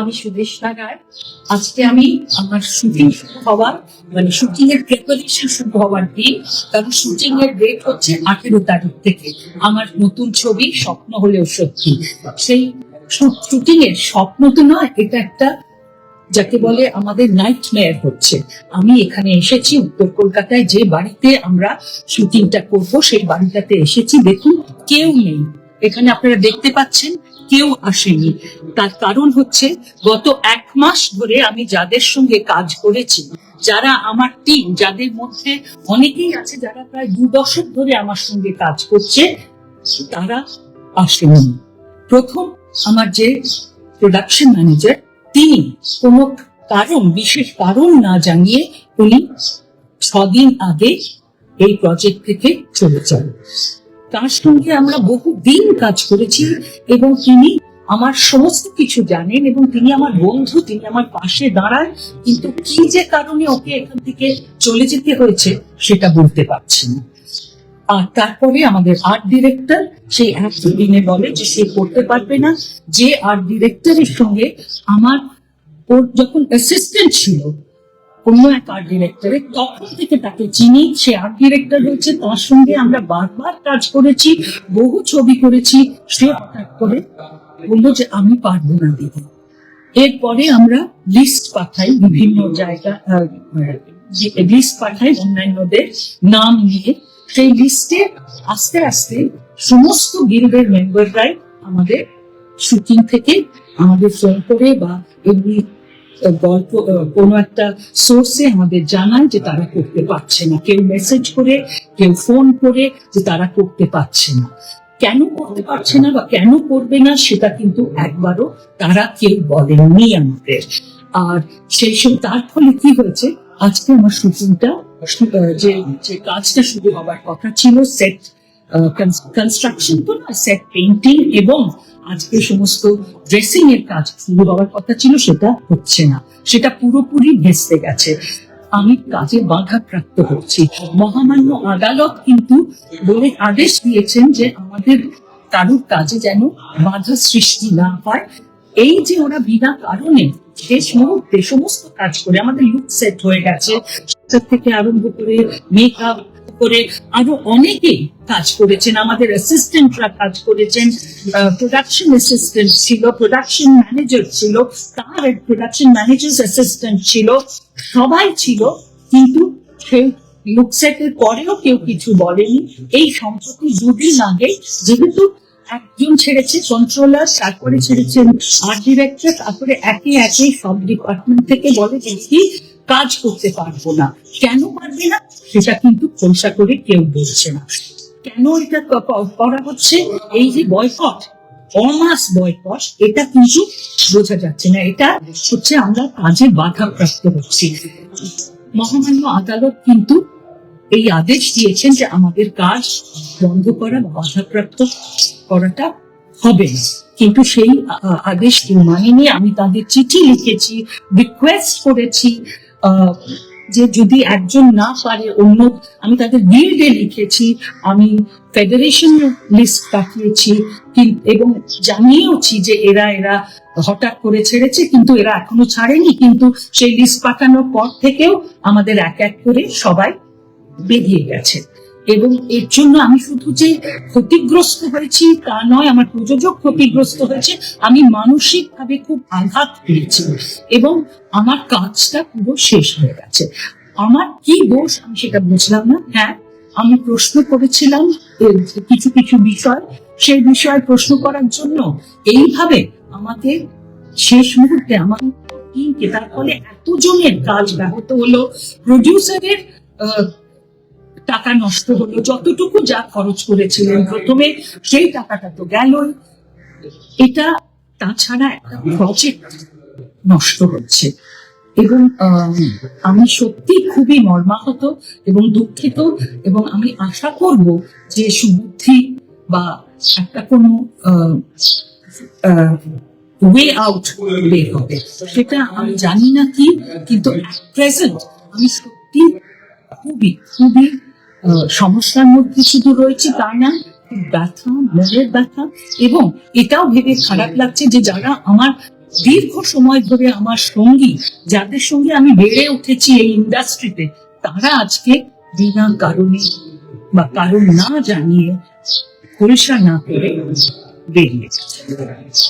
আমি সুদেশনা রায়। আজকে আমি আমার শুটিং শুরু হওয়ার মানে শুটিং এর প্রিপারেশন শুরু হওয়ার দিন। কারণ শুটিং এর ডেট হচ্ছে আঠেরো তারিখ থেকে। আমার নতুন ছবি স্বপ্ন হলেও সত্যি। সেই শুটিং এর স্বপ্ন তো নয়, এটা একটা যাকে বলে আমাদের নাইট মেয়ার হচ্ছে। আমি এখানে এসেছি উত্তর কলকাতায়, যে বাড়িতে আমরা শুটিংটা করব, সেই বাড়িটাতে এসেছি। দেখুন, কেউ নেই। এখানে আপনারা দেখতে পাচ্ছেন কেউ আসেনি। তার কারণ হচ্ছে, গত এক মাস ধরে আমি যাদের সঙ্গে কাজ করেছি, যারা আমার টিম যাদের মধ্যে অনেকেই আছে যারা প্রায় দু দশক ধরে আমার সঙ্গে কাজ করছে, তারা আসেনি। প্রথম আমার যে প্রোডাকশন ম্যানেজার তিনি কোনো কারণ, বিশেষ কারণ না জানিয়ে উনি ছদিন আগে এই প্রজেক্ট থেকে চলে যান। তার সঙ্গে আমরা বহু দিন কাজ করেছি এবং তিনি আমার সমস্ত কিছু জানেন এবং তিনি আমার বন্ধু, তিনি আমার পাশে দাঁড়ান, কিন্তু কি যে কারণে ওকে এখান থেকে চলে যেতে হয়েছে সেটা বলতে পারছি না। আর তারপরে আমাদের আর্ট ডিরেক্টর সেই এক বলে যে সে করতে পারবে না। যে আর্ট ডিরেক্টরের সঙ্গে আমার ওর যখন অ্যাসিস্ট্যান্ট ছিল এক আর্ট ডিরেক্টরের তখন থেকে তাকে চিনি সে আর্ট ডিরেক্টর তার সঙ্গে আমরা বারবার কাজ করেছি, বহু ছবি করেছি, সে হঠাৎ করে বলল যে, আমি পারব না, দিদি। এরপরে আমরা লিস্ট পাঠাই বিভিন্ন জায়গা লিস্ট পাঠাই অন্যান্যদের নাম নিয়ে। সেই লিস্টে আস্তে আস্তে সমস্ত গিল্ডের মেম্বাররাই আমাদের শুটিং থেকে আমাদের ফোন করে বা এমনি গল্প কোনো একটা সোর্সে আমাদের জানান যে তারা করতে পারছে না। কেউ মেসেজ করে, কেউ ফোন করে যে তারা করতে পারছে না। কেন করতে পারছে না বা কেন করবে না সেটা কিন্তু একবারও তারা কেউ বলেননি আমাদের। আর সেই সব, তার ফলে কি হয়েছে? আজকে আমার শুটিংটা, যে যে কাজটা শুরু হবার কথা ছিল সেট কনস্ট্রাকশন তো না সেট পেন্টিং এবং আজকে সমস্ত ড্রেসিং এর কাজ শুরু হওয়ার কথা ছিল, সেটা হচ্ছে না। সেটা পুরোপুরি ভেস্তে গেছে। আমি কাজে বাধা প্রাপ্ত হচ্ছি। মহামান্য আদালত কিন্তু বলে আদেশ দিয়েছেন যে আমাদের কারুর কাজে যেন বাধা সৃষ্টি না হয়। এই যে ওরা বিনা কারণে শেষ মুহূর্তে সমস্ত কাজ করে আমাদের লুক সেট হয়ে গেছে। থেকে আরম্ভ করে মেকআপ করে আরও অনেকেই কাজ করেছেন। আমাদের অ্যাসিস্ট্যান্টরা কাজ করেছেন। প্রোডাকশন অ্যাসিস্ট্যান্ট ছিল প্রোডাকশন ম্যানেজার ছিল, তার প্রোডাকশন ম্যানেজার অ্যাসিস্ট্যান্ট ছিল, সবাই ছিল, কিন্তু সেই লুক সেটের পরেও কেউ কিছু বলেনি। এই সম্প্রতি দুদিন আগে যেহেতু একজন ছেড়েছে কন্ট্রোলার তারপরে ছেড়েছেন আর্ট ডিরেক্টর তারপরে একে একে সব ডিপার্টমেন্ট থেকে বলে কি কাজ করতে পারব না? কেন পারবে না? সেটা কিন্তু খোলসা করে কেউ বলছে না। কেন এটা করা হচ্ছে? এই যে বয়কট অমাস বয়কট এটা কিন্তু বোঝা যাচ্ছে না। এটা হচ্ছে আমরা কাজে বাধা প্রাপ্ত হচ্ছি। মহামান্য আদালত কিন্তু এই আদেশ দিয়েছেন যে আমাদের কাজ বন্ধ করা বা বাধাপ্রাপ্ত করাটা হবে না। কিন্তু সেই আদেশ কেউ মানেনি। আমি তাদের চিঠি লিখেছি রিকোয়েস্ট করেছি যে যদি একজন না পারে অন্য, আমি তাদের গিল্ডে লিখেছি, আমি ফেডারেশন লিস্ট পাঠিয়েছি এবং জানিয়েওছি যে এরা এরা হঠাৎ করে ছেড়েছে, কিন্তু এরা এখনও ছাড়েনি, কিন্তু সেই লিস্ট পাঠানোর পর থেকেও আমাদের এক এক করে সবাই বেরিয়ে গেছে। এবং এর জন্য আমি শুধু যে ক্ষতিগ্রস্ত হয়েছি তা নয়, আমার প্রযোজক ক্ষতিগ্রস্ত হয়েছে, আমি মানসিক ভাবে খুব আঘাত পেয়েছি এবং আমার কাজটা পুরো শেষ হয়ে গেছে। আমার কি দোষ আমি সেটা বুঝলাম না। হ্যাঁ আমি প্রশ্ন করেছিলাম কিছু কিছু বিষয়। সেই বিষয়ে প্রশ্ন করার জন্য এইভাবে আমাকে শেষ মুহূর্তে আমার তার ফলে এতজনের কাজ ব্যাহত হলো। প্রডিউসারের টাকা নষ্ট হলো, যতটুকু যা খরচ করেছিলেন প্রথমে, সেই টাকাটা তো গেলই। এটা তাছাড়া একটা প্রজেক্ট নষ্ট হচ্ছে। এবং আমি সত্যি খুবই মর্মাহত এবং দুঃখিত এবং আমি আশা করব যে সুবুদ্ধি বা একটা কোনো ওয়ে আউট বের হবে। সেটা আমি জানি না কি, কিন্তু প্রেজেন্ট আমি সত্যি খুবই খুবই সমস্যার মধ্যে শুধু রয়েছে তা না, ব্যথা, মনের ব্যথা, এবং এটাও ভেবে খারাপ লাগছে যে যারা আমার দীর্ঘ সময় ধরে আমার সঙ্গী, যাদের সঙ্গে আমি বেড়ে উঠেছি এই ইন্ডাস্ট্রিতে, তারা আজকে বিনা কারণে বা কারণ না জানিয়ে খোলসা না করে বেরিয়ে গেছে।